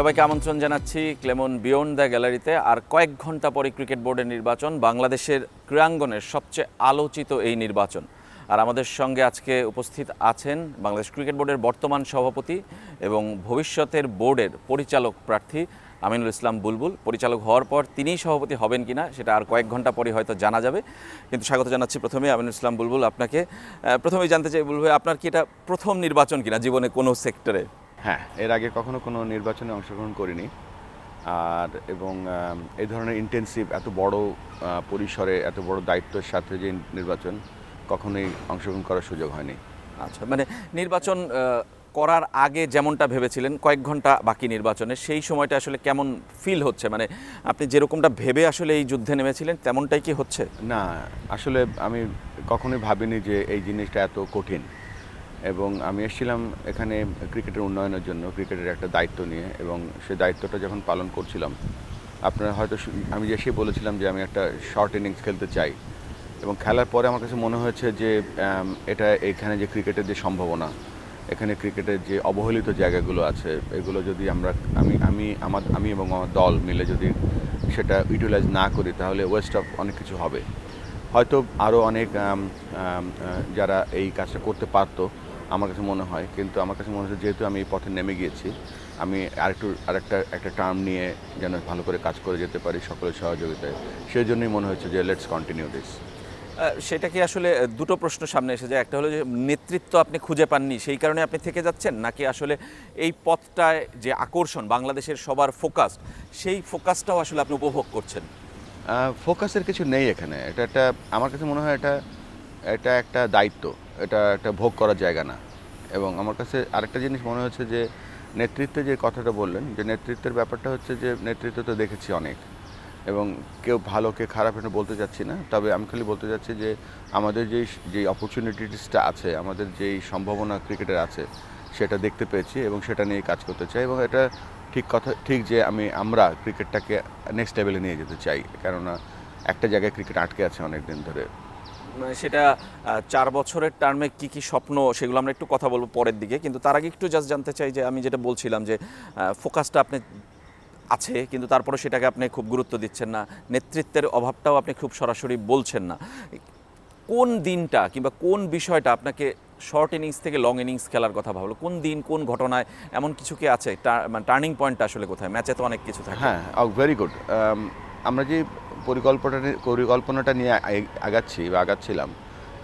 সবাইকে আমন্ত্রণ জানাচ্ছি ক্লেমন বিয়ন্ড দ্য গ্যালারিতে। আর কয়েক ঘণ্টা পরে ক্রিকেট বোর্ডের নির্বাচন, বাংলাদেশের ক্রীড়াঙ্গনের সবচেয়ে আলোচিত এই নির্বাচন। আর আমাদের সঙ্গে আজকে উপস্থিত আছেন বাংলাদেশ ক্রিকেট বোর্ডের বর্তমান সভাপতি এবং ভবিষ্যতের বোর্ডের পরিচালক প্রার্থী আমিনুল ইসলাম বুলবুল। পরিচালক হওয়ার পর তিনিই সভাপতি হবেন কিনা সেটা আর কয়েক ঘণ্টা পরে হয়তো জানা যাবে। কিন্তু স্বাগত জানাচ্ছি প্রথমে আমিনুল ইসলাম বুলবুল আপনাকে। প্রথমেই জানতে চাই বুলবুল আপনার কি এটা প্রথম নির্বাচন কিনা জীবনে কোনো সেক্টরে? হ্যাঁ এর আগে কখনো কোনো নির্বাচনে অংশগ্রহণ করিনি। আর এবং এই ধরনের ইন্টেন্সিভ এত বড় পরিসরে এত বড় দায়িত্বের সাথে যে নির্বাচন কখনোই অংশগ্রহণ করার সুযোগ হয়নি। আচ্ছা মানে নির্বাচন করার আগে যেমনটা ভেবেছিলেন কয়েক ঘণ্টা বাকি নির্বাচনে সেই সময়টা আসলে কেমন ফিল হচ্ছে? মানে আপনি যেরকমটা ভেবে আসলে এই যুদ্ধে নেমেছিলেন তেমনটাই কি হচ্ছে? না আসলে আমি কখনোই ভাবিনি যে এই জিনিসটা এত কঠিন। এবং আমি এসেছিলাম এখানে ক্রিকেটের উন্নয়নের জন্য, ক্রিকেটের একটা দায়িত্ব নিয়ে এবং সে দায়িত্বটা যখন পালন করছিলাম, আপনারা হয়তো আমি এসে বলেছিলাম যে আমি একটা শর্ট ইনিংস খেলতে চাই এবং খেলার পরে আমার কাছে মনে হয়েছে যে এটা এখানে যে ক্রিকেটের যে সম্ভাবনা, এখানে ক্রিকেটের যে অবহেলিত জায়গাগুলো আছে, এগুলো যদি আমরা, আমি আমি, আমার, আমি এবং আমার দল মিলে যদি সেটা ইউটিলাইজ না করি, তাহলে ওয়েস্ট অফ অনেক কিছু হবে। হয়তো আরও অনেক যারা এই কাজটা করতে পারতো আমার কাছে মনে হয় কিন্তু আমার কাছে মনে হচ্ছে যেহেতু আমি এই পথে নেমে গিয়েছি আমি আরেকটু আরেকটা একটা টার্ম নিয়ে যেন ভালো করে কাজ করে যেতে পারি সকলের সহযোগিতায়। সেই জন্যই মনে হচ্ছে যে লেটস কন্টিনিউ দিস সেটা কি আসলে দুটো প্রশ্ন সামনে এসে যায়। একটা হলো যে নেতৃত্ব আপনি খুঁজে পাননি সেই কারণে আপনি থেকে যাচ্ছেন নাকি আসলে এই পথটায় যে আকর্ষণ বাংলাদেশের সবার ফোকাস সেই ফোকাসটাও আসলে আপনি উপভোগ করছেন? ফোকাসের কিছু নেই এখানে। এটা একটা আমার কাছে মনে হয় এটা এটা একটা দায়িত্ব। এটা একটা ভোগ করার জায়গা না। এবং আমার কাছে আরেকটা জিনিস মনে হচ্ছে যে, নেতৃত্বে যে কথাটা বললেন, যে নেতৃত্বের ব্যাপারটা হচ্ছে যে, নেতৃত্ব তো দেখেছি অনেক। এবং কেউ ভালো কে খারাপ এটা বলতে চাচ্ছি না। তবে আমি খালি বলতে চাচ্ছি যে, আমাদের যেই যেই অপরচুনিটিসটা আছে, আমাদের যেই সম্ভাবনা ক্রিকেটের আছে, সেটা দেখতে পেয়েছি এবং সেটা নিয়ে কাজ করতে চাই এবং এটা ঠিক কথা, ঠিক যে আমি, আমরা ক্রিকেটটাকে নেক্সট লেভেলে নিয়ে যেতে চাই। কেননা একটা জায়গায় ক্রিকেট আটকে আছে অনেক দিন ধরে। সেটা চার বছরের টার্মে কি কি স্বপ্ন সেগুলো আমরা একটু কথা বলব পরের দিকে। কিন্তু তার আগে একটু জাস্ট জানতে চাই যে, আমি যেটা বলছিলাম যে ফোকাসটা আপনি আছে, কিন্তু তারপরে সেটাকে আপনি খুব গুরুত্ব দিচ্ছেন না, নেতৃত্বের অভাবটাও আপনি খুব সরাসরি বলছেন না। কোন দিনটা কিংবা কোন বিষয়টা আপনাকে শর্ট ইনিংস থেকে লং ইনিংস খেলার কথা ভাবলো? কোন দিন, কোন ঘটনায়? এমন কিছু কি আছে? টার্নিং পয়েন্টটা আসলে কোথায়? ম্যাচে তো অনেক কিছু থাকে। হ্যাঁ ভেরি গুড আমরা যে পরিকল্পনাটা পরিকল্পনাটা নিয়ে আগ- আগাচ্ছি বা আগাচ্ছিলাম।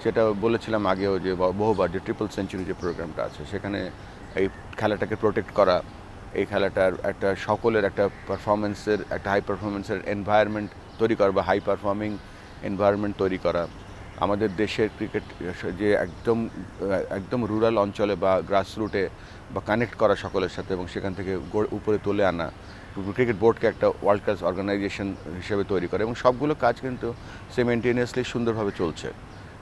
সেটা বলেছিলাম আগেও যে বহুবার যে ট্রিপল সেঞ্চুরি যে প্রোগ্রামটা আছে, সেখানে এই খেলাটাকে প্রোটেক্ট করা, এই খেলাটার একটা সকলের একটা পারফরমেন্সের একটা হাই পারফরমেন্সের এনভায়রনমেন্ট তৈরি করা বা হাই পারফর্মিং এনভায়রনমেন্ট তৈরি করা। আমাদের দেশের ক্রিকেট যে একদম একদম রুরাল অঞ্চলে বা গ্রাসরুটে বা কানেক্ট করা সকলের সাথে এবং সেখান থেকে উপরে তুলে আনা। ক্রিকেট বোর্ডকে একটা ওয়ার্ল্ড ক্লাস অর্গানাইজেশন হিসেবে তৈরি করে এবং সবগুলো কাজ কিন্তু সিমেন্টেনিয়াসলি সুন্দরভাবে চলছে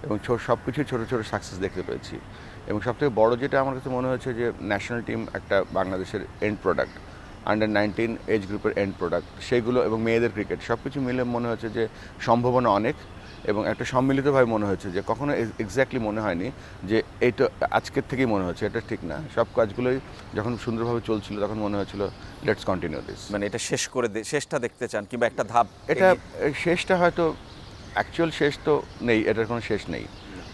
এবং সব কিছুই ছোটো ছোটো সাকসেস দেখতে পেয়েছি। এবং সবথেকে বড় যেটা আমার কাছে মনে হয়েছে যে ন্যাশনাল টিম একটা বাংলাদেশের end product under nineteen age গ্রুপের এন্ড প্রোডাক্ট সেইগুলো এবং মেয়েদের ক্রিকেট সব কিছু মিলে মনে হচ্ছে যে সম্ভাবনা অনেক। এবং একটা সম্মিলিতভাবে মনে হয়েছে যে কখনো এক্স্যাক্টলি মনে হয়নি যে এইটা আজকের থেকেই মনে হচ্ছে এটা ঠিক না। সব কাজগুলোই যখন সুন্দরভাবে চলছিল তখন মনে হচ্ছিল লেটস কন্টিনিউ দিস মানে এটা শেষ করে দে- শেষটা দেখতে চান কিংবা একটা ধাপ এটা শেষটা হয়তো অ্যাকচুয়াল শেষ তো নেই এটার কোনো শেষ নেই।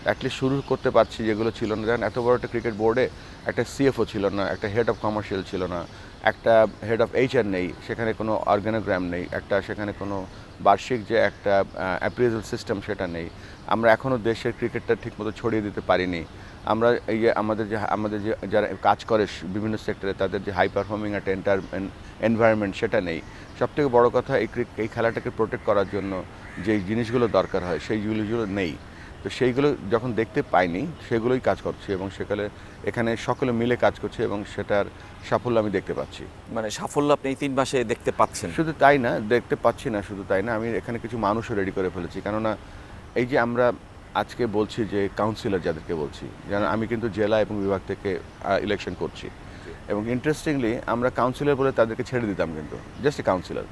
অ্যাটলিস্ট শুরু করতে পারছি যেগুলো ছিল না। যেমন এত বড় একটা ক্রিকেট বোর্ডে একটা সিএফও ছিল না একটা হেড অফ কমার্শিয়াল ছিল না একটা হেড অফ এইচআর নেই সেখানে কোনো অর্গানোগ্রাম নেই একটা সেখানে কোনো বার্ষিক যে একটা অ্যাপ্রিজাল সিস্টেম সেটা নেই। আমরা এখনও দেশের ক্রিকেটটা ঠিকমতো ছড়িয়ে দিতে পারিনি। আমরা এই আমাদের যে আমাদের যে, যারা কাজ করে বিভিন্ন সেক্টরে তাদের যে হাই পারফর্মিং একটা এন্টার এনভায়রনমেন্ট সেটা নেই। সবথেকে বড় কথা এই এই খেলাটাকে প্রোটেক্ট করার জন্য যে জিনিসগুলো দরকার হয়, সেই জিনিসগুলো নেই। তো সেইগুলো যখন দেখতে পাইনি সেগুলোই কাজ করছে এবং সেখানে এখানে সকলে মিলে কাজ করছে এবং সেটার সাফল্য আমি দেখতে পাচ্ছি। মানে সাফল্য আপনি এই তিন মাসে দেখতে পাচ্ছেন? শুধু তাই না দেখতে পাচ্ছি না শুধু তাই না আমি এখানে কিছু মানুষও রেডি করে ফেলেছি। কেননা এই যে আমরা আজকে বলছি যে কাউন্সিলর যাদেরকে বলছি যেন আমি কিন্তু জেলা এবং বিভাগ থেকে ইলেকশন করছি। এবং ইন্টারেস্টিংলি আমরা কাউন্সিলর বলে তাদেরকে ছেড়ে দিতাম কিন্তু জাস্ট এ কাউন্সিলর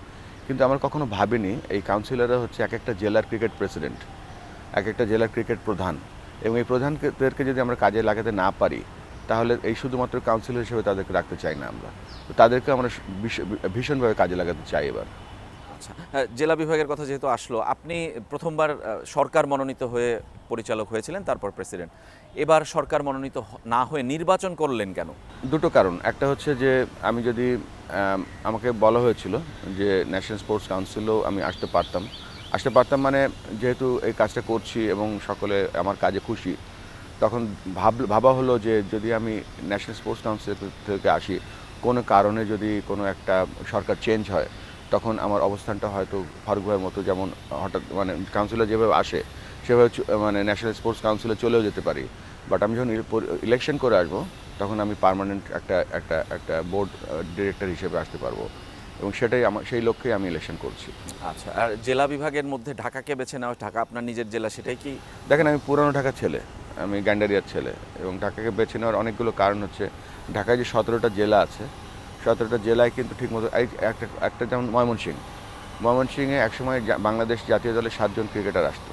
কিন্তু আমরা কখনো ভাবিনি এই কাউন্সিলররা হচ্ছে এক একটা জেলার ক্রিকেট প্রেসিডেন্ট এক একটা জেলার ক্রিকেট প্রধান। এবং এই প্রধানদেরকে যদি আমরা কাজে লাগাতে না পারি তাহলে এই শুধুমাত্র কাউন্সিলর হিসেবে তাদেরকে রাখতে চাই না আমরা। তো তাদেরকে আমরা ভীষণভাবে কাজে লাগাতে চাই এবার। আচ্ছা আহ, জেলা বিভাগের কথা যেহেতু আসলো আপনি প্রথমবার সরকার মনোনীত হয়ে পরিচালক হয়েছিলেন তারপর প্রেসিডেন্ট এবার সরকার মনোনীত না হয়ে নির্বাচন করলেন কেন? দুটো কারণ। একটা হচ্ছে যে আমি যদি আমাকে বলা হয়েছিল যে ন্যাশনাল স্পোর্টস কাউন্সিলও আমি আসতে পারতাম। আসতে পারতাম মানে যেহেতু এই কাজটা করছি এবং সকলে আমার কাজে খুশি, তখন ভাব, ভাবা হলো যে যদি আমি ন্যাশনাল স্পোর্টস কাউন্সিল থেকে আসি, কোনো কারণে যদি কোনো একটা সরকার চেঞ্জ হয়, তখন আমার অবস্থানটা হয়তো ফারুক ভাইয়ের মতো যেমন হঠাৎ মানে কাউন্সিলর যেভাবে আসে, সেভাবে মানে ন্যাশনাল স্পোর্টস কাউন্সিলে চলেও যেতে পারি। বাট আমি যখন ইলেকশন করে আসব, তখন আমি পার্মানেন্ট একটা একটা একটা বোর্ড ডিরেক্টর হিসেবে আসতে পারব। এবং সেটাই আমার সেই লক্ষ্যেই আমি ইলেকশন করছি। আচ্ছা আর জেলা বিভাগের মধ্যে ঢাকাকে বেছে নেওয়া ঢাকা আপনার নিজের জেলা সেটাই কি? দেখেন আমি পুরানো ঢাকার ছেলে আমি গ্যান্ডারিয়ার ছেলে এবং ঢাকাকে বেছে নেওয়ার অনেকগুলো কারণ হচ্ছে ঢাকায় যে সতেরোটা জেলা আছে সতেরোটা জেলায় কিন্তু ঠিকমতো একটা একটা যেমন ময়মনসিংহ ময়মনসিংহে একসময় বাংলাদেশ জাতীয় দলে সাতজন ক্রিকেটার আসতো।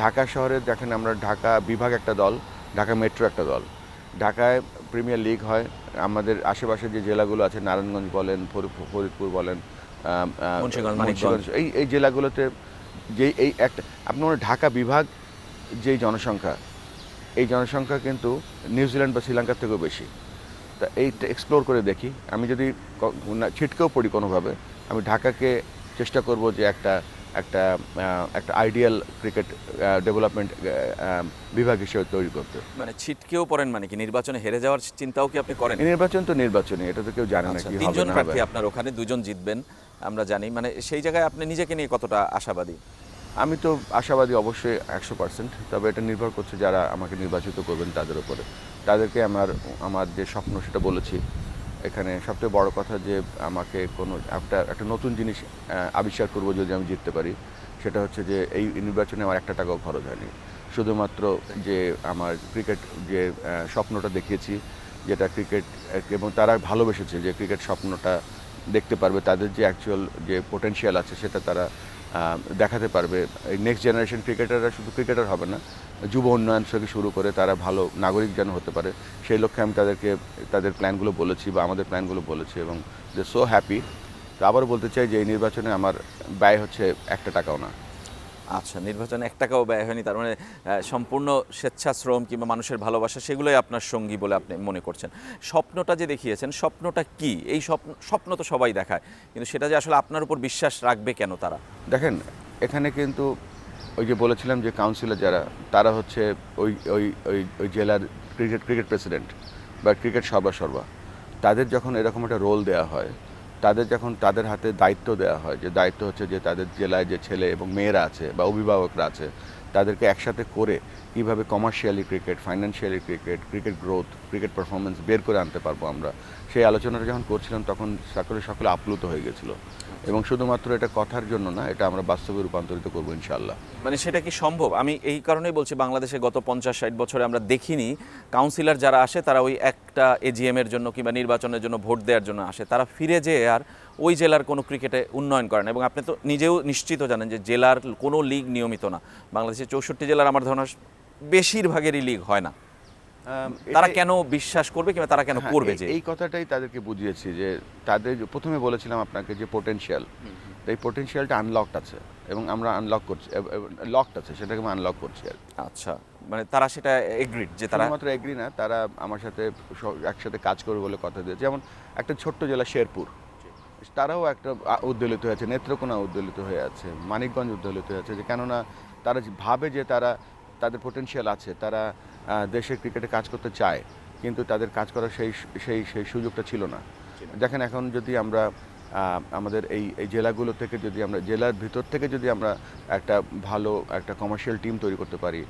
ঢাকা শহরে দেখেন আমরা ঢাকা বিভাগ একটা দল ঢাকা মেট্রো একটা দল। ঢাকায় প্রিমিয়ার লিগ হয়। আমাদের আশেপাশে যে জেলাগুলো আছে নারায়ণগঞ্জ বলেন ফরিদপুর বলেন এই এই জেলাগুলোতে যেই এই একটা আপনার ঢাকা বিভাগ যেই জনসংখ্যা এই জনসংখ্যা কিন্তু নিউজিল্যান্ড বা শ্রীলঙ্কার থেকেও বেশি। তা এইটা এক্সপ্লোর করে দেখি। আমি যদি ছিটকেও পড়ি কোনোভাবে আমি ঢাকাকে চেষ্টা করব যে একটা একটা একটা আইডিয়াল ক্রিকেট ডেভেলপমেন্ট বিভাগ হিসেবে তৈরি করতে। মানে ছিটকেও পড়েন মানে কি? নির্বাচনে হেরে যাওয়ার চিন্তাও কি আপনি করেন? নির্বাচন তো নির্বাচনই এটা তো কেউ জানে না আচ্ছা, কি হবে তিনজন প্রার্থী আপনার ওখানে দুজন জিতবেন আমরা জানি। মানে সেই জায়গায় আপনি নিজেকে নিয়ে কতটা আশাবাদী? আমি তো আশাবাদী অবশ্যই একশো পার্সেন্ট তবে এটা নির্ভর করছে যারা আমাকে নির্বাচিত করবেন তাদের উপরে। তাদেরকে আমার আমার যে স্বপ্ন সেটা বলেছি এখানে সবচেয়ে বড় কথা যে আমাকে কোনো একটা একটা নতুন জিনিস আবিষ্কার করব যদি আমি জিততে পারি, সেটা হচ্ছে যে এই নির্বাচনে আমার একটা টাকাও খরচ হয়নি। শুধুমাত্র যে আমার ক্রিকেট যে স্বপ্নটা দেখিয়েছি, যেটা ক্রিকেট, এবং তারা ভালোবেসেছে যে ক্রিকেট স্বপ্নটা দেখতে পারবে, তাদের যে অ্যাকচুয়াল যে পোটেনশিয়াল আছে, সেটা তারা দেখাতে পারবে। এই নেক্সট জেনারেশন ক্রিকেটাররা শুধু ক্রিকেটার হবে না, যুব উন্নয়ন থেকে শুরু করে তারা ভালো নাগরিক যেন হতে পারে। সেই লক্ষ্যে আমি তাদেরকে, তাদের প্ল্যানগুলো বলেছি বা আমাদের প্ল্যানগুলো বলেছি এবং দে সো হ্যাপি তো আবার বলতে চাই যে এই নির্বাচনে আমার ব্যয় হচ্ছে একটা টাকাও না। আচ্ছা নির্বাচনে এক টাকাও ব্যয় হয়নি, তার মানে সম্পূর্ণ স্বেচ্ছাশ্রম কিংবা মানুষের ভালোবাসা সেগুলোই আপনার সঙ্গী বলে আপনি মনে করছেন। স্বপ্নটা যে দেখিয়েছেন, স্বপ্নটা কি? এই স্বপ্ন স্বপ্ন তো সবাই দেখায়, কিন্তু সেটা যে আসলে আপনার উপর বিশ্বাস রাখবে কেন তারা? দেখেন, এখানে কিন্তু ওই যে বলেছিলাম যে কাউন্সিলর যারা, তারা হচ্ছে ওই ওই ওই ওই জেলার ক্রিকেট ক্রিকেট প্রেসিডেন্ট বা ক্রিকেট সর্বা সর্বা তাদের যখন এরকম একটা রোল দেওয়া হয় তাদের যখন তাদের হাতে দায়িত্ব দেওয়া হয়, যে দায়িত্ব হচ্ছে যে তাদের জেলায় যে ছেলে এবং মেয়েরা আছে বা অভিভাবকরা আছে, তাদেরকে একসাথে করে কীভাবে commercially cricket financially cricket cricket growth cricket performance বের করে আনতে পারব আমরা, সেই আলোচনাটা যখন করছিলাম তখন সকলে সকলে আপ্লুত হয়ে গেছিল। এবং শুধুমাত্র এটা কথার জন্য না, এটা আমরা বাস্তবে রূপান্তরিত করব ইনশাল্লাহ মানে সেটা কি সম্ভব? আমি এই কারণেই বলছি বাংলাদেশে গত পঞ্চাশ, ষাট বছরে আমরা দেখিনি, কাউন্সিলর যারা আসে তারা ওই একটা এজিএম এর জন্য কিংবা নির্বাচনের জন্য ভোট দেওয়ার জন্য আসে। তারা ফিরে যেয়ে আর ওই জেলার কোনো ক্রিকেটে উন্নয়ন করেন এবং আপনি তো নিজেও নিশ্চিত জানেন যে জেলার কোনো লিগ নিয়মিত না। বাংলাদেশের চৌষট্টি জেলার আমার ধারণা বেশিরভাগেরই লিগ হয় না। তারা কেন বিশ্বাস করবে কিংবা তারা কেন হ্যাঁ, করবে যে এই কথাটাই তাদেরকে বুঝিয়েছি যে তাদের যে- প্রথমে বলেছিলাম আপনাকে যে পোটেনশিয়াল এই পোটেনশিয়ালটা আনলকড আছে এবং আমরা আনলক করছি লকড আছে সেটাকে আমি আনলক করছি আর আচ্ছা মানে তারা সেটা এগ্রিড যে তারা মাত্র এগ্রি না তারা আমার সাথে একসাথে কাজ করবে বলে কথা দিয়েছে যেমন একটা ছোট্ট জেলা শেরপুর। তারাও একটা উদ্বেলিত হয়েছে নেত্রকোনা উদ্বেলিত হয়ে আছে মানিকগঞ্জ উদ্বেলিত হয়ে আছে যে কেননা তারা যে ভাবে যে তারা তাদের পোটেনশিয়াল আছে তারা দেশের ক্রিকেটে কাজ করতে চায় কিন্তু তাদের কাজ করার সেই সেই সেই সুযোগটা ছিল না। দেখেন এখন যদি আমরা আমাদের এই এই জেলাগুলো থেকে যদি আমরা জেলার ভিতর থেকে যদি আমরা একটা ভালো একটা কমার্শিয়াল টিম তৈরি করতে পারি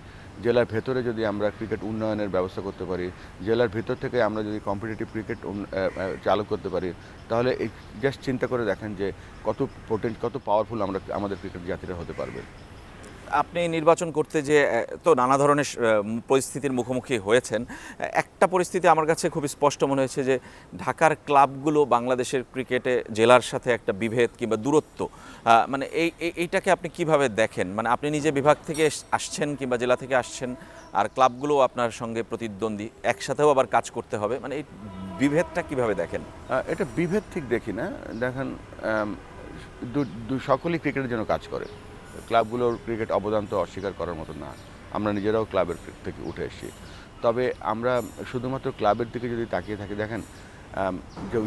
জেলার ভেতরে যদি আমরা ক্রিকেট উন্নয়নের ব্যবস্থা করতে পারি জেলার ভিতর থেকে আমরা যদি কম্পিটিটিভ ক্রিকেট চালু করতে পারি তাহলে এই জাস্ট চিন্তা করে দেখেন যে কত পোটেন্ট কত পাওয়ারফুল আমরা আমাদের ক্রিকেট জাতিরা হতে পারবে। আপনি নির্বাচন করতে যে তো নানা ধরনের পরিস্থিতির মুখোমুখি হয়েছেন একটা পরিস্থিতি আমার কাছে খুব স্পষ্ট মনে হয়েছে যে, ঢাকার ক্লাবগুলো বাংলাদেশের ক্রিকেটে জেলার সাথে একটা বিভেদ কিংবা দূরত্ব মানে এই, এই- এইটাকে আপনি কীভাবে দেখেন? মানে আপনি নিজে বিভাগ থেকে আসছেন কিংবা জেলা থেকে আসছেন, আর ক্লাবগুলো আপনার সঙ্গে প্রতিদ্বন্দ্বী, একসাথেও আবার কাজ করতে হবে মানে এই বিভেদটা কীভাবে দেখেন? এটা বিভেদ ঠিক দেখি না। দেখেন সকলেই ক্রিকেটের জন্য কাজ করে। ক্লাবগুলোর ক্রিকেট অবদান তো অস্বীকার করার মতো না। আমরা নিজেরাও ক্লাবের থেকে উঠে এসেছি। তবে আমরা শুধুমাত্র ক্লাবের দিকে যদি তাকিয়ে থাকি, দেখেন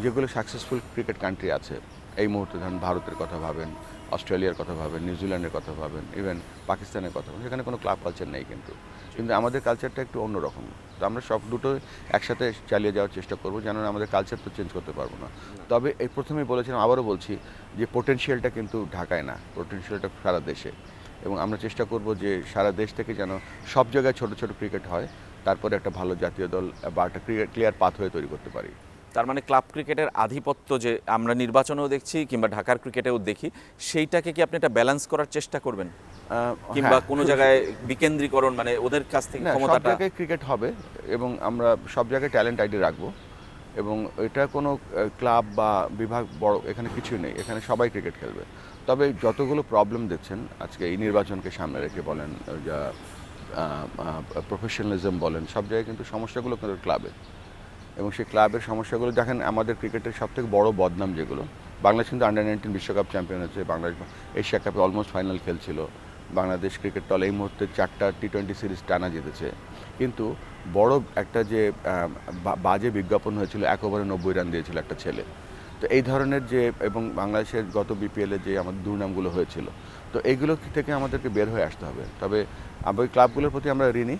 যেগুলো সাকসেসফুল ক্রিকেট কান্ট্রি আছে, এই মুহূর্তে ধরুন ভারতের কথা ভাবেন, অস্ট্রেলিয়ার কথা ভাবেন নিউজিল্যান্ডের কথা ভাবেন ইভেন পাকিস্তানের কথা ভাবেন, সেখানে কোনো ক্লাব কালচার নেই কিন্তু। কিন্তু আমাদের কালচারটা একটু অন্যরকম। তো আমরা সব দুটো একসাথে চালিয়ে যাওয়ার চেষ্টা করব যেন আমাদের কালচার তো চেঞ্জ করতে পারব না। তবে এই প্রথমেই বলেছিলাম, আবারও বলছি যে পোটেনশিয়ালটা কিন্তু ঢাকায় না পোটেনশিয়ালটা সারা দেশে। এবং আমরা চেষ্টা করব যে সারা দেশ থেকে যেন সব জায়গায় ছোট ছোট ক্রিকেট হয়, তারপরে একটা ভালো জাতীয় দল বা একটা ক্রিকেট ক্লিয়ার পাথ হয়ে তৈরি করতে পারি। তার মানে ক্লাব ক্রিকেটের আধিপত্য যে আমরা নির্বাচনেও দেখছি কিংবা ঢাকার ক্রিকেটেও দেখি সেইটাকে কি আপনি এটা ব্যালেন্স করার চেষ্টা করবেন? কিংবা হ্যাঁ, কোনো জায়গায় বিকেন্দ্রীকরণ মানে ওদের কাছ থেকে না সব ক্ষমতাটা? জায়গায় ক্রিকেট হবে এবং আমরা সব জায়গায় ট্যালেন্ট আইডি রাখব এবং এটা কোনো ক্লাব বা বিভাগ বড় এখানে কিছুই নেই। এখানে সবাই ক্রিকেট খেলবে। তবে যতগুলো প্রবলেম দেখছেন আজকে এই নির্বাচনকে সামনে রেখে বলেন যা প্রফেশনালিজম বলেন সব জায়গায় কিন্তু সমস্যাগুলো কিন্তু ক্লাবে। এবং সেই ক্লাবের সমস্যাগুলো দেখেন, আমাদের ক্রিকেটের সবথেকে বড় বদনাম যেগুলো। বাংলাদেশ কিন্তু আন্ডার নাইনটিন বিশ্বকাপ চ্যাম্পিয়ন হচ্ছে, বাংলাদেশ এশিয়া কাপে অলমোস্ট ফাইনাল খেলছিল। বাংলাদেশ ক্রিকেট দল এই মুহূর্তে চারটা টি টোয়েন্টি সিরিজ টানা জিতেছে। কিন্তু বড় একটা যে বাজে বিজ্ঞাপন হয়েছিল, এক ওভারে নব্বই রান দিয়েছিল একটা ছেলে। তো এই ধরনের যে, এবং বাংলাদেশের গত বিপিএলে যে আমাদের দুর্নামগুলো হয়েছিল, তো এইগুলো থেকে আমাদেরকে বের হয়ে আসতে হবে। তবে ওই ক্লাবগুলোর প্রতি আমরা ঋণী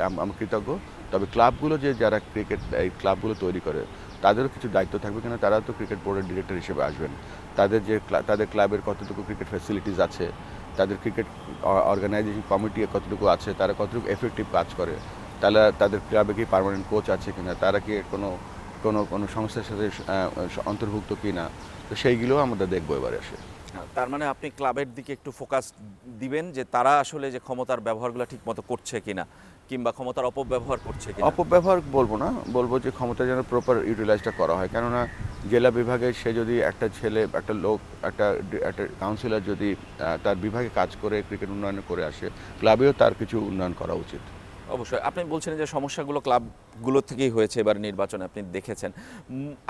আম- কৃতজ্ঞ। তবে ক্লাবগুলো যে যারা ক্রিকেট, এই ক্লাবগুলো তৈরি করে, তাদেরও কিছু দায়িত্ব থাকবে কেন? তারা তো ক্রিকেট বোর্ডের ডিরেক্টর হিসেবে আসবেন। তাদের যে তাদের ক্লাবের কতটুকু ক্রিকেট ফ্যাসিলিটিস আছে, তাদের ক্রিকেট অর্গানাইজেশন কমিটি কতটুকু আছে, তারা কতটুকু এফেক্টিভ কাজ করে তারা তাদের ক্লাবে কি পার্মানেন্ট কোচ আছে কিনা, তারা কি কোনো কোনো কোনো সংস্থার সাথে অন্তর্ভুক্ত কি না তো সেইগুলোও আমরা দেখব এবারে এসে। তার মানে আপনি ক্লাবের দিকে একটু ফোকাস দিবেন যে তারা আসলে যে ক্ষমতার ব্যবহারগুলো ঠিক মতো করছে কিনা। কিংবা ক্ষমতার অপব্যবহার করছে অপব্যবহার বলব না, বলব যে ক্ষমতা যেন প্রপার ইউটিলাইজটা করা হয়। কেননা জেলা বিভাগে সে যদি একটা ছেলে, একটা লোক, একটা একটা কাউন্সিলর যদি তার বিভাগে কাজ করে ক্রিকেট উন্নয়ন করে আসে ক্লাবেও তার কিছু উন্নয়ন করা উচিত। অবশ্যই। আপনি বলছেন যে সমস্যাগুলো ক্লাবগুলো থেকেই হয়েছে এবার নির্বাচনে আপনি দেখেছেন।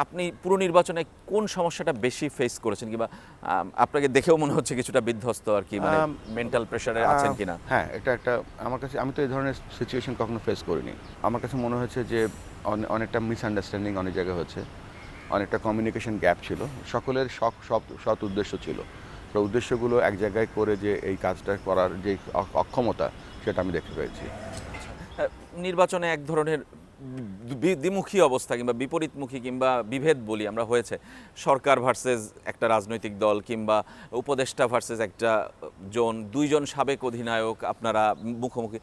আপনি পুরো নির্বাচনে কোন সমস্যাটা বেশি ফেস করেছেন? কিংবা আপনাকে দেখেও মনে হচ্ছে কিছুটা বিধ্বস্ত আর কি মানে মেন্টাল প্রেশারে আছেন কিনা? হ্যাঁ এটা একটা আমার কাছে আমি তো এই ধরনের সিচুয়েশন কখনো ফেস করিনি। আমার কাছে মনে হয়েছে যে অনেকটা মিসআন্ডারস্ট্যান্ডিং অনেক জায়গায় হচ্ছে অনেকটা কমিউনিকেশন গ্যাপ ছিল। সকলের সব সব সৎ উদ্দেশ্য ছিল। তো উদ্দেশ্যগুলো এক জায়গায় করে যে এই কাজটা করার যে অক্ষমতা সেটা আমি দেখতে পেয়েছি। নির্বাচনে এক ধরনের দ্বিমুখী অবস্থা কিংবা বিপরীতমুখী কিংবা বিভেদ বলি আমরা হয়েছে। সরকার ভার্সেস একটা রাজনৈতিক দল কিংবা উপদেষ্টা ভার্সেস একটা জন, দুইজন সাবেক অধিনায়ক আপনারা মুখোমুখি।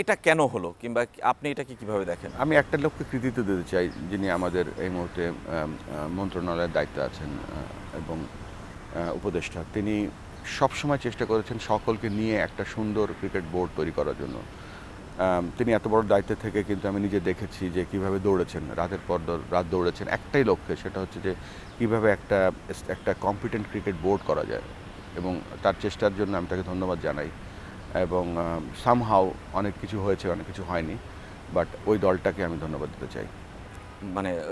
এটা কেন হলো কিংবা আপনি এটাকে কীভাবে দেখেন? আমি একটা লোককে কৃতিত্ব দিতে চাই যিনি আমাদের এই মুহূর্তে মন্ত্রণালয়ের দায়িত্বে আছেন এবং উপদেষ্টা। তিনি সবসময় চেষ্টা করেছেন সকলকে নিয়ে একটা সুন্দর ক্রিকেট বোর্ড তৈরি করার জন্য। তিনি এত বড় দায়িত্বে থেকে কিন্তু আমি নিজে দেখেছি যে কীভাবে দৌড়েছেন, রাতের পর রাত দৌড়েছেন। একটাই লক্ষ্যে, সেটা হচ্ছে যে কীভাবে একটা একটা কম্পিটেন্ট ক্রিকেট বোর্ড করা যায়। এবং তার চেষ্টার জন্য আমি তাকে ধন্যবাদ জানাই। এবং সামহাও অনেক কিছু হয়েছে, অনেক কিছু হয়নি। বাট ওই দলটাকে আমি ধন্যবাদ দিতে চাই। মানে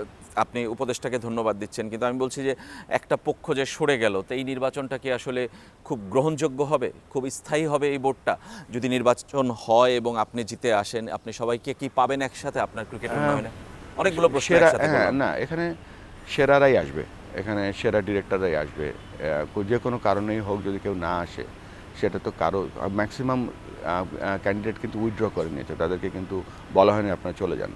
আপনি উপদেষ্টাকে ধন্যবাদ দিচ্ছেন কিন্তু আমি বলছি যে একটা পক্ষ যে সরে গেল তো এই নির্বাচনটা কি আসলে খুব গ্রহণযোগ্য হবে? খুব স্থায়ী হবে এই বোর্ডটা যদি নির্বাচন হয় এবং আপনি জিতে আসেন আপনি সবাইকে কি পাবেন একসাথে? আপনার ক্রিকেট উন্নয়নে অনেকগুলো প্রশ্ন সেরা হ্যাঁ না এখানে সেরারাই আসবে। এখানে সেরা ডিরেক্টররাই আসবে। যে কোনো কারণেই হোক যদি কেউ না আসে সেটা তো কারও ম্যাক্সিমাম ক্যান্ডিডেট কিন্তু উইথড্র করে নিয়েছে। তাদেরকে কিন্তু বলা হয়নি আপনারা চলে যান।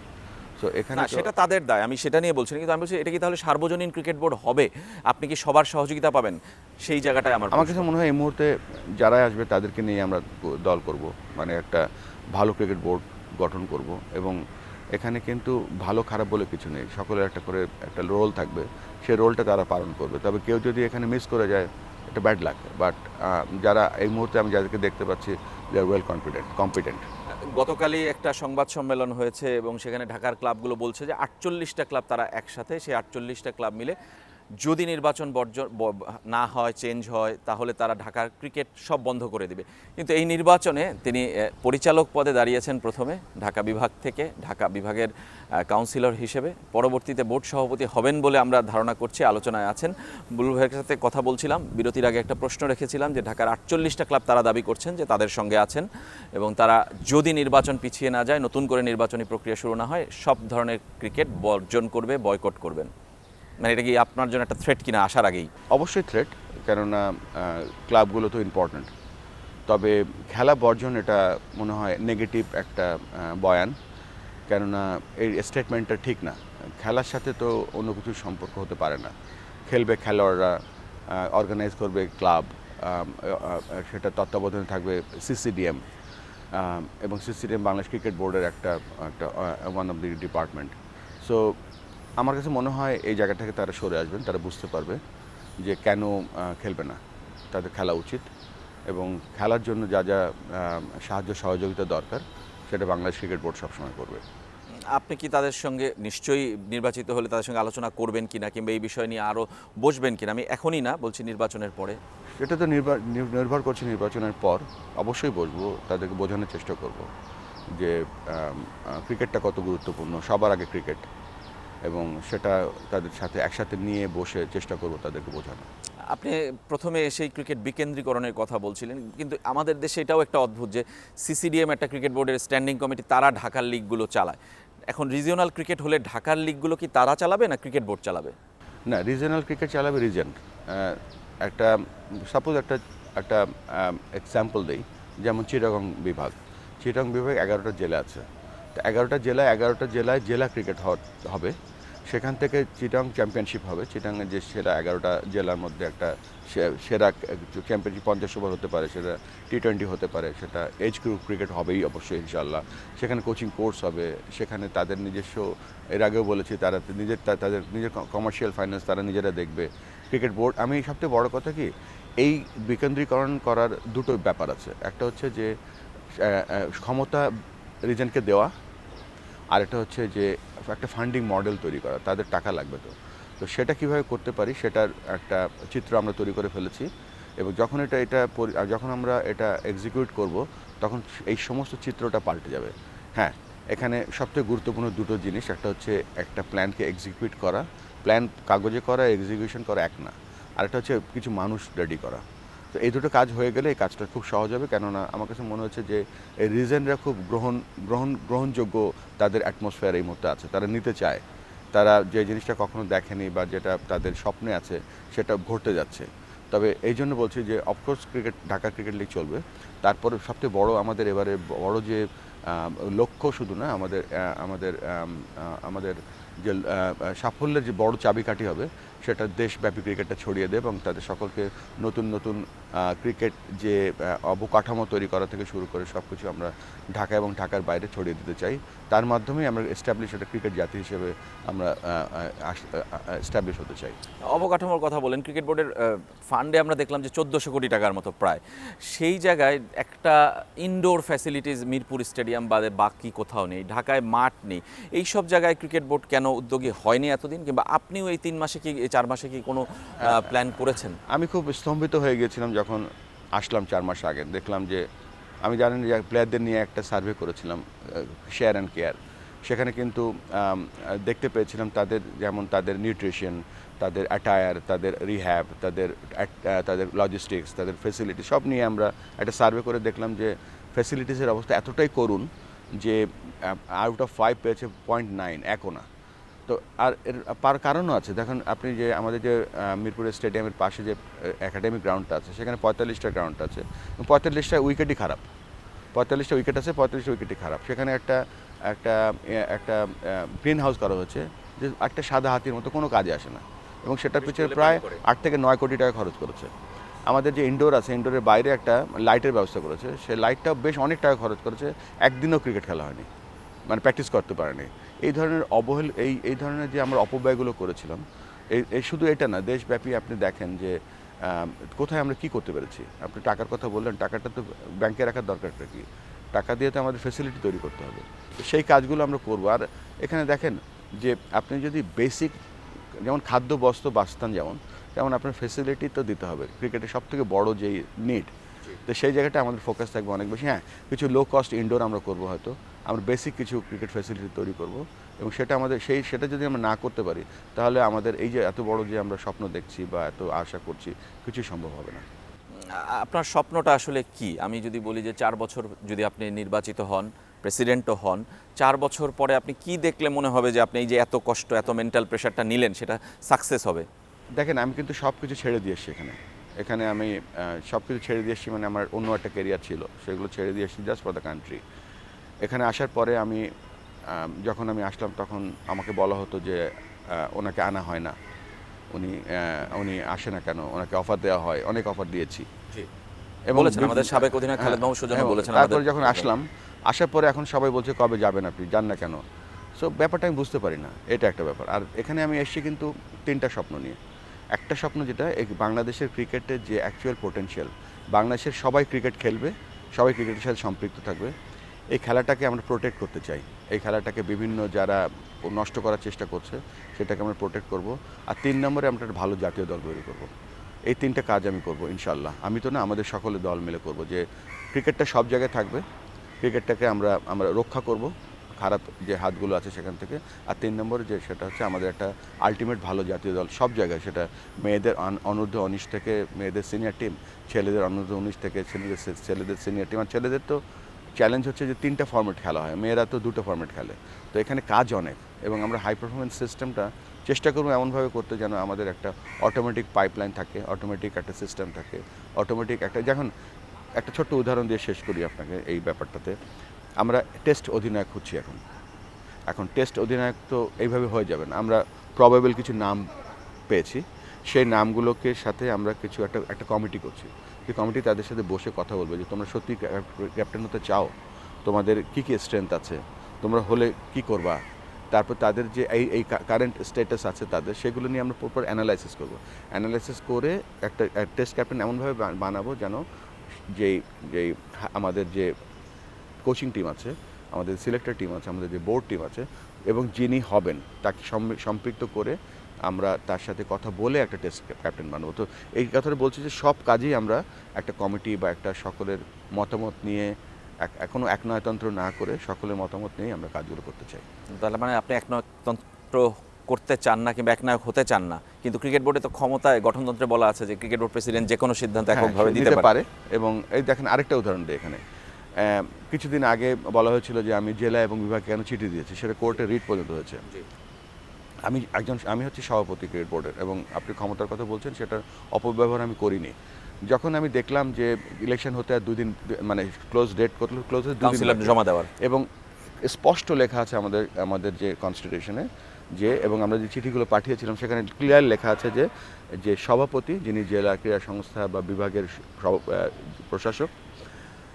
সো এখানে সেটা তাদের দায়। আমি সেটা নিয়ে বলছি কিন্তু আমি বলছি এটা কি তাহলে সার্বজনীন ক্রিকেট বোর্ড হবে? আপনি কি সবার সহযোগিতা পাবেন? সেই জায়গাটায় আমার আমার। কাছে মনে হয় এই মুহূর্তে যারাই আসবে তাদেরকে নিয়ে আমরা দল করব। মানে একটা ভালো ক্রিকেট বোর্ড গঠন করব। এবং এখানে কিন্তু ভালো খারাপ বলে কিছু নেই। সকলের একটা করে একটা রোল থাকবে। সেই রোলটা তারা পালন করবে। তবে কেউ যদি এখানে মিস করে যায় এটা ব্যাড লাক বাট যারা এই মুহূর্তে আমি যাদেরকে দেখতে পাচ্ছি they are well confident competent গতকালই একটা সংবাদ সম্মেলন হয়েছে এবং সেখানে ঢাকার ক্লাবগুলো বলছে যে আটচল্লিশটা ক্লাব তারা একসাথে, সেই আটচল্লিশটা ক্লাব মিলে যদি নির্বাচন বর্জন না হয় চেঞ্জ হয়, তাহলে তারা ঢাকার ক্রিকেট সব বন্ধ করে দিবে। কিন্তু এই নির্বাচনে তিনি পরিচালক পদে দাঁড়িয়েছেন প্রথমে ঢাকা বিভাগ থেকে, ঢাকা বিভাগের কাউন্সিলর হিসেবে। পরবর্তীতে বোর্ড সভাপতি হবেন বলে আমরা ধারণা করছি, আলোচনায় আছেন। বুলবুল ভাইয়ের সাথে কথা বলছিলাম, বিরতির আগে একটা প্রশ্ন রেখেছিলাম যে ঢাকার আটচল্লিশটা ক্লাব তারা দাবি করছেন যে তাদের সঙ্গে আছেন এবং তারা যদি নির্বাচন পিছিয়ে না যায়, নতুন করে নির্বাচনী প্রক্রিয়া শুরু না হয়, সব ধরনের ক্রিকেট বর্জন করবে বয়কট করবেন। মানে এটা কি আপনার জন্য একটা থ্রেট কিনা আসার আগেই? অবশ্যই থ্রেট কেননা ক্লাবগুলো তো ইম্পর্ট্যান্ট তবে খেলা বর্জন এটা মনে হয় নেগেটিভ একটা বয়ান, কেননা এই স্টেটমেন্টটা ঠিক না। খেলার সাথে তো অন্য কিছুর সম্পর্ক হতে পারে না। খেলবে খেলোয়াড়রা অর্গানাইজ করবে ক্লাব সেটা তত্ত্বাবধানে থাকবে সিসিডিএম এবং সিসিডিএম বাংলাদেশ ক্রিকেট বোর্ডের একটা একটা one of the department so আমার কাছে মনে হয় এই জায়গা থেকে তারা সরে আসবেন তারা বুঝতে পারবে যে কেন খেলবে না। তাদের খেলা উচিত এবং খেলার জন্য যা যা সাহায্য সহযোগিতা দরকার সেটা বাংলাদেশ ক্রিকেট বোর্ড সবসময় করবে। আপনি কি তাদের সঙ্গে নিশ্চয়ই নির্বাচিত হলে তাদের সঙ্গে আলোচনা করবেন কিনা কিংবা এই বিষয় নিয়ে আরও বসবেন কিনা? আমি এখনই না বলছি নির্বাচনের পরে। এটা তো নির্ভর নির- নির্ভর করছে নির্বাচনের পর। অবশ্যই বসবো তাদেরকে বোঝানোর চেষ্টা করব যে ক্রিকেটটা কত গুরুত্বপূর্ণ সবার আগে ক্রিকেট। এবং সেটা তাদের সাথে একসাথে নিয়ে বসে চেষ্টা করব তাদেরকে বোঝানো। আপনি প্রথমে সেই ক্রিকেট বিকেন্দ্রীকরণের কথা বলছিলেন কিন্তু আমাদের দেশে এটাও একটা অদ্ভুত যে সিসিডিএম একটা ক্রিকেট বোর্ডের স্ট্যান্ডিং কমিটি তারা ঢাকার লিগগুলো চালায়। এখন রিজিওনাল ক্রিকেট হলে ঢাকার লিগগুলো কি তারা চালাবে না ক্রিকেট বোর্ড চালাবে? না রিজনাল ক্রিকেট চালাবে রিজেন্ট একটা সাপোজ একটা একটা এক্সাম্পল দিই যেমন চিটাগং বিভাগ। চিটাগং বিভাগ এগারোটা জেলা আছে। এগারোটা জেলায় এগারোটা জেলায় জেলা ক্রিকেট হবে। সেখান থেকে চিটাং চ্যাম্পিয়নশিপ হবে। চিটাংয়ের যে সেরা এগারোটা জেলার মধ্যে একটা সেরা চ্যাম্পিয়নশিপ পঞ্চাশ ওভার হতে পারে, সেটা টি টোয়েন্টি হতে পারে, সেটা এজ গ্রুপ ক্রিকেট হবেই অবশ্যই ইনশাল্লাহ সেখানে কোচিং কোর্স হবে, সেখানে তাদের নিজস্ব, এর আগেও বলেছি, তারা নিজের তাদের নিজের কমার্শিয়াল ফাইন্যান্স তারা নিজেরা দেখবে। ক্রিকেট বোর্ড আমি সবথেকে বড় কথা কি, এই বিকেন্দ্রীকরণ করার দুটো ব্যাপার আছে। একটা হচ্ছে যে ক্ষমতা রিজনকে দেওয়া আর একটা হচ্ছে যে একটা ফান্ডিং মডেল তৈরি করা, তাদের টাকা লাগবে তো। তো সেটা কীভাবে করতে পারি সেটার একটা চিত্র আমরা তৈরি করে ফেলেছি এবং যখন এটা এটা যখন আমরা এটা এক্সিকিউট করব, তখন এই সমস্ত চিত্রটা পাল্টে যাবে। হ্যাঁ এখানে সবথেকে গুরুত্বপূর্ণ দুটো জিনিস, একটা হচ্ছে একটা প্ল্যানকে এক্সিকিউট করা। প্ল্যান কাগজে করা এক্সিকিউশন করা এক না। আরেকটা হচ্ছে কিছু মানুষ রেডি করা। তো এই দুটো কাজ হয়ে গেলে এই কাজটা খুব সহজ হবে, কেননা আমার কাছে মনে হচ্ছে যে এই রিজেনরা খুব গ্রহণ গ্রহণ, গ্রহণযোগ্য তাদের অ্যাটমসফিয়ার এই মুহূর্তে আছে। তারা নিতে চায়। তারা যে জিনিসটা কখনো দেখেনি বা যেটা তাদের স্বপ্নে আছে, সেটা ঘটতে যাচ্ছে। তবে এই জন্য বলছি যে of course cricket Dhaka cricket league চলবে। তারপরে সবচেয়ে বড় আমাদের এবারে বড় যে লক্ষ্য শুধু না, আমাদের আমাদের আমাদের যে সাফল্যের যে বড় চাবিকাঠি হবে সেটা দেশব্যাপী ক্রিকেটটা ছড়িয়ে দেবে এবং তাদের সকলকে নতুন নতুন ক্রিকেট যে অবকাঠামো তৈরি করা থেকে শুরু করে সব কিছু আমরা ঢাকা এবং ঢাকার বাইরে ছড়িয়ে দিতে চাই। তার মাধ্যমেই আমরা এস্টাবলিশ একটা ক্রিকেট জাতি হিসেবে আমরা এস্টাবলিশ হতে চাই। অবকাঠামোর কথা বলেন, ক্রিকেট বোর্ডের ফান্ডে আমরা দেখলাম যে চোদ্দোশো কোটি টাকার মতো প্রায়। সেই জায়গায় একটা ইনডোর ফ্যাসিলিটিস মিরপুর স্টেডিয়াম বাদে বাকি কোথাও নেই, ঢাকায় মাঠ নেই। এই সব জায়গায় ক্রিকেট বোর্ড কেন উদ্যোগী হয়নি এতদিন? কিংবা আপনিও এই তিন মাসে কি চার মাসে কি কোনো প্ল্যান করেছেন? আমি খুব স্তম্ভিত হয়ে গিয়েছিলাম যখন আসলাম চার মাস আগে। দেখলাম যে, আমি জানেন যে প্লেয়ারদের নিয়ে একটা সার্ভে করেছিলাম শেয়ার অ্যান্ড কেয়ার সেখানে কিন্তু দেখতে পেয়েছিলাম তাদের যেমন তাদের নিউট্রিশন তাদের অ্যাটায়ার তাদের রিহ্যাব তাদের তাদের লজিস্টিক্স তাদের ফেসিলিটি সব নিয়ে আমরা একটা সার্ভে করে দেখলাম যে ফেসিলিটিসের অবস্থা এতটাই করুন যে আউট অফ ফাইভ পেয়েছে পয়েন্ট নাইন একও না। তো আর এর পার কারণও আছে। দেখুন আপনি যে আমাদের যে মিরপুরের স্টেডিয়ামের পাশে যে একাডেমিক গ্রাউন্ডটা আছে সেখানে পঁয়তাল্লিশটা গ্রাউন্ড আছে। পঁয়তাল্লিশটা উইকেটই খারাপ। পঁয়তাল্লিশটা উইকেট আছে পঁয়তাল্লিশটা উইকেটই খারাপ। সেখানে একটা একটা একটা গ্রিন হাউস করা হয়েছে যে একটা সাদা হাতির মতো কোনো কাজে আসে না। এবং সেটার পিছনে প্রায় আট থেকে নয় কোটি টাকা খরচ করেছে। আমাদের যে ইনডোর আছে ইনডোরের বাইরে একটা লাইটের ব্যবস্থা করেছে। সেই লাইটটাও বেশ অনেক টাকা খরচ করেছে। একদিনও ক্রিকেট খেলা হয়নি। মানে প্র্যাকটিস করতে পারেনি। এই ধরনের অবহেল এই এই ধরনের যে আমরা অপব্যয়গুলো করেছিলাম এই শুধু এটা না দেশব্যাপী আপনি দেখেন যে কোথায় আমরা কি করতে পেরেছি? আপনি টাকার কথা বললেন টাকাটা তো ব্যাংকে রাখার দরকারটা কি? টাকা দিয়ে তো আমাদের ফেসিলিটি তৈরি করতে হবে। সেই কাজগুলো আমরা করব। আর এখানে দেখেন যে আপনি যদি বেসিক যেমন খাদ্য বস্ত্র বাসস্থান যেমন তেমন আপনার ফেসিলিটি তো দিতে হবে। ক্রিকেটের সব থেকে বড়ো যেই নিড তো সেই জায়গাটা আমাদের ফোকাস থাকবে অনেক বেশি। হ্যাঁ কিছু লো কস্ট ইনডোর আমরা করব হয়তো। আমরা বেসিক কিছু ক্রিকেট ফেসিলিটি তৈরি করব এবং সেটা আমাদের সেই সেটা যদি আমরা না করতে পারি তাহলে আমাদের এই যে এত বড় যে আমরা স্বপ্ন দেখছি বা এত আশা করছি কিছুই সম্ভব হবে না। আপনার স্বপ্নটা আসলে কি? আমি যদি বলি যে চার বছর যদি আপনি নির্বাচিত হন প্রেসিডেন্টও হন চার বছর পরে আপনি কি দেখলে মনে হবে যে আপনি এই যে এত কষ্ট এত মেন্টাল প্রেশারটা নিলেন সেটা সাকসেস হবে? দেখেন আমি কিন্তু সব কিছু ছেড়ে দিয়ে এসেছি এখানে। এখানে আমি সব কিছু ছেড়ে দিয়ে এসেছি মানে আমার অন্য একটা কেরিয়ার ছিল সেগুলো ছেড়ে দিয়ে এসেছি জাস্ট ফর দ্য কান্ট্রি এখানে আসার পরে আমি যখন আমি আসলাম তখন আমাকে বলা হতো যে ওনাকে আনা হয় না। উনি উনি আসে না কেন? ওনাকে অফার দেওয়া হয়। অনেক অফার দিয়েছি। বলেছেন, আমাদের সাবেক অধিনায়ক খালেদ হ্যাঁ, মাহমুদ সুজনও বলেছেন তারপরে যখন আসলাম আসার পরে এখন সবাই বলছে কবে যাবেন আপনি? যান না কেন? সো ব্যাপারটা আমি বুঝতে পারি না। এটা একটা ব্যাপার। আর এখানে আমি এসেছি কিন্তু তিনটা স্বপ্ন নিয়ে। একটা স্বপ্ন যেটা এই বাংলাদেশের ক্রিকেটের যে অ্যাকচুয়াল পোটেনশিয়াল বাংলাদেশের সবাই ক্রিকেট খেলবে সবাই ক্রিকেটের সাথে সম্পৃক্ত থাকবে। এই খেলাটাকে আমরা প্রোটেক্ট করতে চাই। এই খেলাটাকে বিভিন্ন যারা নষ্ট করার চেষ্টা করছে, সেটাকে আমরা প্রোটেক্ট করব। আর তিন নম্বরে আমরা একটা ভালো জাতীয় দল তৈরি করব। এই তিনটা কাজ আমি করব ইনশাল্লাহ আমি তো না আমাদের সকলে দল মিলে করব যে ক্রিকেটটা সব জায়গায় থাকবে। ক্রিকেটটাকে আমরা আমরা রক্ষা করব, খারাপ যে হাতগুলো আছে সেখান থেকে। আর তিন নম্বর যে সেটা হচ্ছে আমাদের একটা আলটিমেট ভালো জাতীয় দল সব জায়গায়। সেটা মেয়েদের অন- অনূর্ধ্ব উনিশ থেকে মেয়েদের সিনিয়র টিম ছেলেদের অনূর্ধ্ব উনিশ থেকে ছেলেদের ছেলেদের সিনিয়র টিম আর ছেলেদের তো চ্যালেঞ্জ হচ্ছে যে তিনটা ফর্মেট খেলা হয়। মেয়েরা তো দুটো ফর্মেট খেলে। তো এখানে কাজ অনেক এবং আমরা হাই পারফরমেন্স সিস্টেমটা চেষ্টা করব এমনভাবে করতে যেন আমাদের একটা অটোমেটিক পাইপলাইন থাকে অটোমেটিক একটা সিস্টেম থাকে অটোমেটিক একটা যখন একটা ছোট্ট উদাহরণ দিয়ে শেষ করি আপনাকে এই ব্যাপারটাতে। আমরা টেস্ট অধিনায়ক হচ্ছি এখন। এখন টেস্ট অধিনায়ক তো এইভাবে হয়ে যাবে না। আমরা প্রবাবেল কিছু নাম পেয়েছি। সেই নামগুলোকে সাথে আমরা কিছু একটা একটা কমিটি করছি। সেই কমিটি তাদের সাথে বসে কথা বলবে যে, তোমরা সত্যি ক্যাপ্টেন হতে চাও? তোমাদের কি কি স্ট্রেংথ আছে? তোমরা হলে কি করবা? তারপর তাদের যে এই এই কারেন্ট স্ট্যাটাস আছে তাদের, সেগুলো নিয়ে আমরা প্রপার অ্যানালাইসিস করব। অ্যানালাইসিস করে একটা টেস্ট ক্যাপ্টেন এমনভাবে বানাবো যেন যেই যেই আমাদের যে কোচিং টিম আছে, আমাদের সিলেক্টর টিম আছে, আমাদের যে বোর্ড টিম আছে এবং যিনি হবেন তাকে সম্পৃক্ত করে আমরা তার সাথে কথা বলে একটা টেস্ট ক্যাপ্টেন বানাবো। তো এই কথাটা বলছি যে সব কাজেই আমরা একটা কমিটি বা একটা সকলের মতামত নিয়ে এক- এখনও একনয়তন্ত্র না করে সকলের মতামত নিয়েই আমরা কাজগুলো করতে চাই। তাহলে মানে আপনি একনায়কতন্ত্র করতে চান না কিংবা একনায়ক হতে চান না কিন্তু ক্রিকেট বোর্ডে তো ক্ষমতায় গঠনতন্ত্রে বলা আছে যে ক্রিকেট বোর্ড প্রেসিডেন্ট যে কোনো সিদ্ধান্ত হ্যাঁ, এককভাবে দিতে পারে। এবং এই দেখেন আরেকটা উদাহরণ দিই এখানে। কিছুদিন আগে বলা হয়েছিল যে আমি জেলা এবং বিভাগে কেন চিঠি দিয়েছি সেটা কোর্টে রিট পর্যন্ত হয়েছে। আমি একজন আমি হচ্ছে সভাপতি ক্রিকেট বোর্ডের এবং আপনি ক্ষমতার কথা বলছেন সেটার অপব্যবহার আমি করিনি। যখন আমি দেখলাম যে ইলেকশন হতে আর দুদিন মানে ক্লোজ ডেট করল ক্লোজ দুদিন জমা দেওয়ার। এবং স্পষ্ট লেখা আছে আমাদের আমাদের যে কনস্টিটিউশনে যে এবং আমরা যে চিঠিগুলো পাঠিয়েছিলাম সেখানে ক্লিয়ার লেখা আছে যে যে সভাপতি যিনি জেলা ক্রীড়া সংস্থা বা বিভাগের প্রশাসক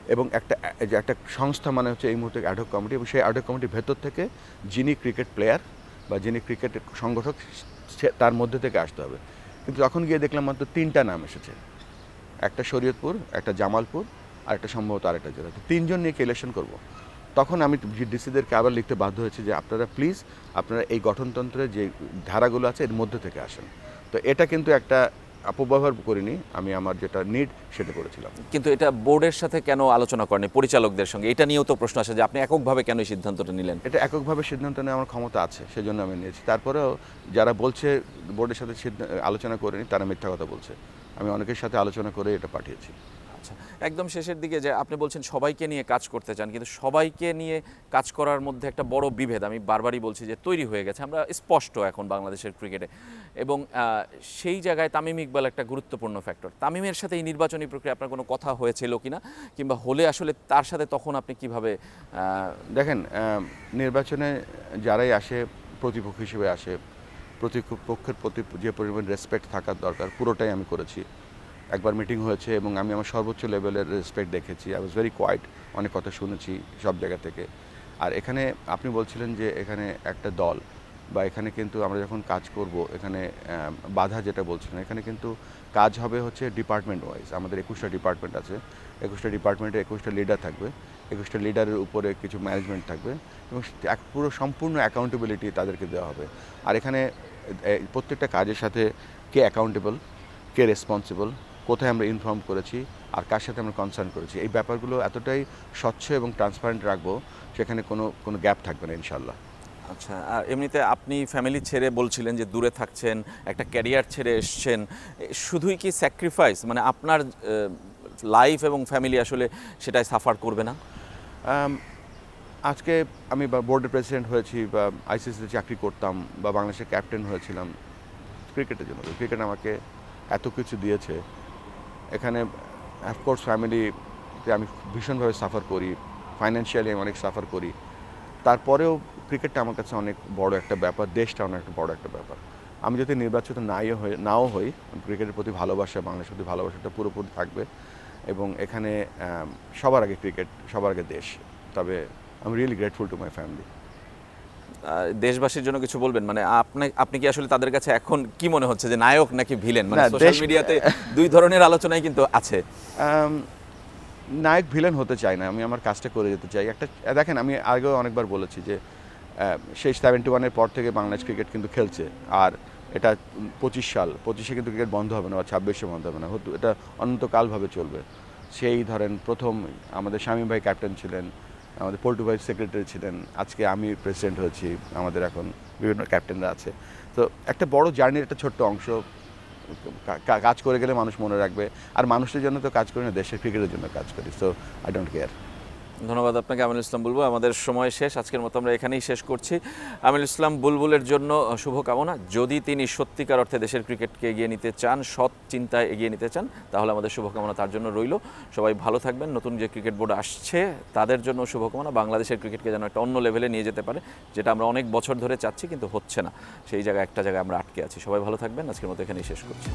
এবং একটা যে একটা সংস্থা মানে হচ্ছে এই মুহূর্তে অ্যাডহক কমিটি এবং সেই অ্যাডহক কমিটির ভেতর থেকে যিনি ক্রিকেট প্লেয়ার বা যিনি ক্রিকেট সংগঠক তার মধ্যে থেকে আসতে হবে। কিন্তু তখন গিয়ে দেখলাম মাত্র তিনটা নাম এসেছে। একটা শরীয়তপুর, একটা জামালপুর, আর একটা সম্ভবত আরেকটা জেলা। তিনজন নিয়ে ইলেকশন করব? তখন আমি ডিসিদেরকে আবার লিখতে বাধ্য হয়েছে যে, আপনারা প্লিজ আপনারা এই গঠনতন্ত্রের যে ধারাগুলো আছে, এর মধ্যে থেকে আসেন। তো এটা কিন্তু একটা অপব্যবহার করিনি আমি আমার যেটা নিড সেটা করেছিলাম। কিন্তু এটা বোর্ডের সাথে কেন আলোচনা করেনি? পরিচালকদের সঙ্গে। এটা নিয়েও তো প্রশ্ন আসে যে আপনি এককভাবে কেন এই সিদ্ধান্তটা নিলেন? এটা এককভাবে সিদ্ধান্ত নেওয়ার আমার ক্ষমতা আছে সেজন্য আমি নিয়েছি। তারপরেও যারা বলছে বোর্ডের সাথে আলোচনা করিনি তারা মিথ্যা কথা বলছে। আমি অনেকের সাথে আলোচনা করে এটা পাঠিয়েছি। আচ্ছা একদম শেষের দিকে যে আপনি বলছেন সবাইকে নিয়ে কাজ করতে চান, কিন্তু সবাইকে নিয়ে কাজ করার মধ্যে একটা বড় বিভেদ, আমি বারবারই বলছি যে তৈরি হয়ে গেছে। আমরা স্পষ্ট এখন বাংলাদেশের ক্রিকেটে। এবং সেই জায়গায় তামিম ইকবাল একটা গুরুত্বপূর্ণ ফ্যাক্টর তামিমের সাথে এই নির্বাচনী প্রক্রিয়া আপনার কোনো কথা হয়েছিল কি না কিংবা হলে আসলে তার সাথে তখন আপনি কীভাবে দেখেন নির্বাচনে যারাই আসে, প্রতিপক্ষ হিসেবে আসে প্রতিপক্ষের প্রতি যে পরিমাণ রেসপেক্ট থাকার দরকার, পুরোটাই আমি করেছি। একবার মিটিং হয়েছে এবং আমি আমার সর্বোচ্চ লেভেলের রেসপেক্ট দেখেছি। আই ওয়াজ ভেরি কোয়াইট অনেক কথা শুনেছি সব জায়গা থেকে। আর এখানে আপনি বলছিলেন যে এখানে একটা দল বা এখানে কিন্তু আমরা যখন কাজ করব, এখানে বাধা যেটা বলছিলেন, এখানে কিন্তু কাজ হবে হচ্ছে ডিপার্টমেন্ট ওয়াইজ আমাদের একুশটা ডিপার্টমেন্ট আছে। একুশটা ডিপার্টমেন্টে একুশটা লিডার থাকবে। একুশটা লিডারের উপরে কিছু ম্যানেজমেন্ট থাকবে এবং এক, পুরো সম্পূর্ণ অ্যাকাউন্টেবিলিটি তাদেরকে দেওয়া হবে। আর এখানে প্রত্যেকটা কাজের সাথে কে অ্যাকাউন্টেবল কে রেসপন্সিবল কোথায় আমরা ইনফর্ম করেছি আর কার সাথে আমরা কনসার্ন করেছি। এই ব্যাপারগুলো এতটাই স্বচ্ছ এবং ট্রান্সপারেন্ট রাখব সেখানে কোনো কোনো গ্যাপ থাকবে না ইনশাল্লাহ আচ্ছা আর এমনিতে আপনি ফ্যামিলি ছেড়ে বলছিলেন যে দূরে থাকছেন একটা ক্যারিয়ার ছেড়ে এসছেন শুধুই কি স্যাক্রিফাইস মানে আপনার লাইফ এবং ফ্যামিলি আসলে সেটাই সাফার করবে না? আজকে আমি বোর্ডের প্রেসিডেন্ট হয়েছি বা আইসিসিতে চাকরি করতাম বা বাংলাদেশের ক্যাপ্টেন হয়েছিলাম ক্রিকেটের জন্য। ক্রিকেট আমাকে এত কিছু দিয়েছে। এখানে অফকোর্স ফ্যামিলিতে আমি ভীষণভাবে সাফার করি ফাইন্যান্সিয়ালি আমি অনেক সাফার করি। তারপরেও ক্রিকেটটা আমার কাছে অনেক বড় একটা ব্যাপার, দেশটা অনেক একটা বড় একটা ব্যাপার। আমি যদি নির্বাচিত নাই হয়ে নাও হই ক্রিকেটের প্রতি ভালোবাসা, বাংলাদেশের প্রতি ভালোবাসাটা পুরোপুরি থাকবে। এবং এখানে সবার আগে ক্রিকেট সবার আগে দেশ। তবে I am really grateful to my family দেশবাসীর জন্য কিছু বলবেন? মানে আপনি আপনি কি আসলে তাদের কাছে এখন কি মনে হচ্ছে যে নায়ক নাকি ভিলেন? মানে সোশ্যাল মিডিয়াতে দুই ধরনের আলোচনাই কিন্তু আছে। নায়ক ভিলেন হতে চাই না আমি আমার কাজটা করে যেতে চাই। একটা দেখেন আমি আগেও অনেকবার বলেছি যে সেই সেভেন্টি ওয়ানের পর থেকে বাংলাদেশ ক্রিকেট কিন্তু খেলছে। আর এটা পঁচিশ সাল পঁচিশে কিন্তু ক্রিকেট বন্ধ হবে না বা ছাব্বিশে বন্ধ হবে না। হতো এটা অনন্তকালভাবে চলবে। সেই ধরেন প্রথম আমাদের স্বামী ভাই ক্যাপ্টেন ছিলেন আমাদের পোল্ট্রি ভাইস সেক্রেটারি ছিলেন। আজকে আমি প্রেসিডেন্ট হয়েছি, আমাদের এখন বিভিন্ন ক্যাপ্টেনরা আছে। তো একটা বড় জার্নির একটা ছোট্ট অংশ কাজ করে গেলে মানুষ মনে রাখবে। আর মানুষের জন্য তো কাজ করি না, দেশের ক্রিকেটের জন্য কাজ করি। সো আই ডোন্ট কেয়ার ধন্যবাদ আপনাকে, আমিনুল ইসলাম বুলবুল। আমাদের সময় শেষ, আজকের মতো আমরা এখানেই শেষ করছি। আমিনুল ইসলাম বুলবুলের জন্য শুভকামনা। যদি তিনি সত্যিকার অর্থে দেশের ক্রিকেটকে এগিয়ে নিতে চান, সৎ চিন্তায় এগিয়ে নিতে চান, তাহলে আমাদের শুভকামনা তার জন্য রইল। সবাই ভালো থাকবেন, নতুন যে ক্রিকেট বোর্ড আসছে, তাদের জন্য শুভকামনা। বাংলাদেশের ক্রিকেটকে যেন একটা অন্য লেভেলে নিয়ে যেতে পারে, যেটা আমরা অনেক বছর ধরে চাচ্ছি, কিন্তু হচ্ছে না। সেই জায়গায়, একটা জায়গায় আমরা আটকে আছি। সবাই ভালো থাকবেন, আজকের মতো এখানেই শেষ করছি।